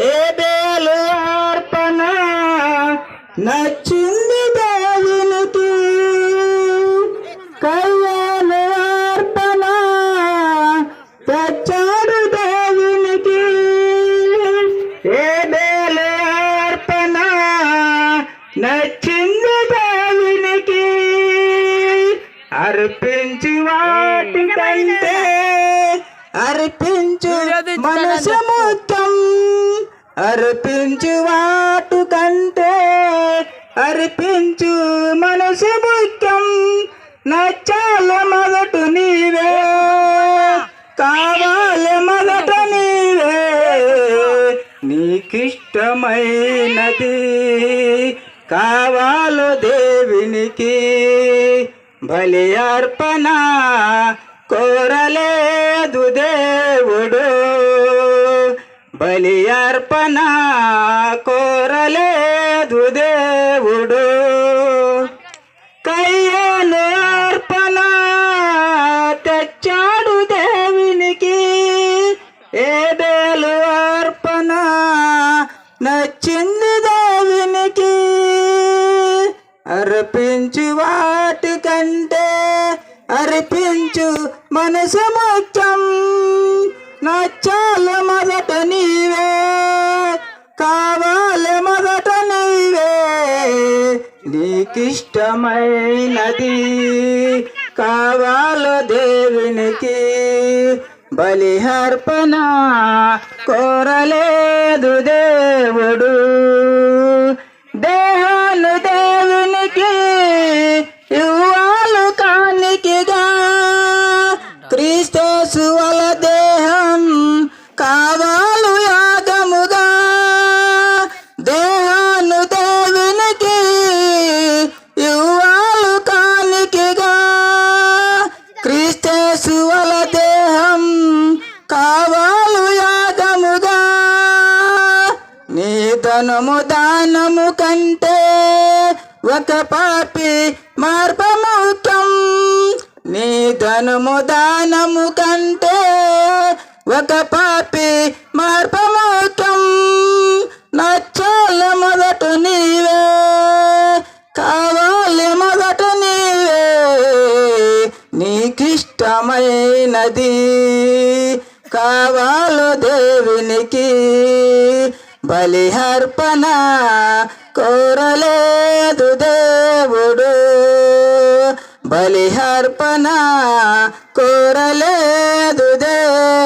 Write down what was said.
ఏబేలు అర్పణ నచ్చింది దేవునికి కయ్యాలు అర్పణ తెచ్చాడు దేవునికి ఏబేలు అర్పణ నచ్చింది దేవునికి అర్పించి వాటి కంటే అర్పించు మనసు ముఖ్యం అర్పించు వాటు కంటే అర్పించు మనసు ముఖ్యం. నచ్చాల మొదటు నీవే. కావాలి మొదట నీవే. నీకిష్టమైనది కావాలో దేవునికి. బలి అర్పణ కోరలేదు దేవుడు. బలి అర్పణ కోరలేదు దేవుడు. కయ్యను అర్పణ తెచ్చాడు దేవునికి. ఏడేలు అర్పణ నచ్చింది దేవునికి. అర్పించు వాటి కంటే అర్పించు మనసు ముఖ్యం. నచ్చాల మొదట నీవే. కావాలి మొదట నీవే. నీకిష్టమైనది కావాలో దేవునికి. బలిహర్పణ కోరలేదు దేవుడు. యేసువల దేహం కావాలు యాగముగా నీ దానము కంటే ఒక పాపి మార్పముఖ్యం నీ ధనము దానము కంటే ఒక పాపి మార్పముఖ్యం నది కావాలో దేవునికి బలిహర్పణ కోరలేదు దేవుడు. బలిహర్పణ కోరలేదు దేవుడు.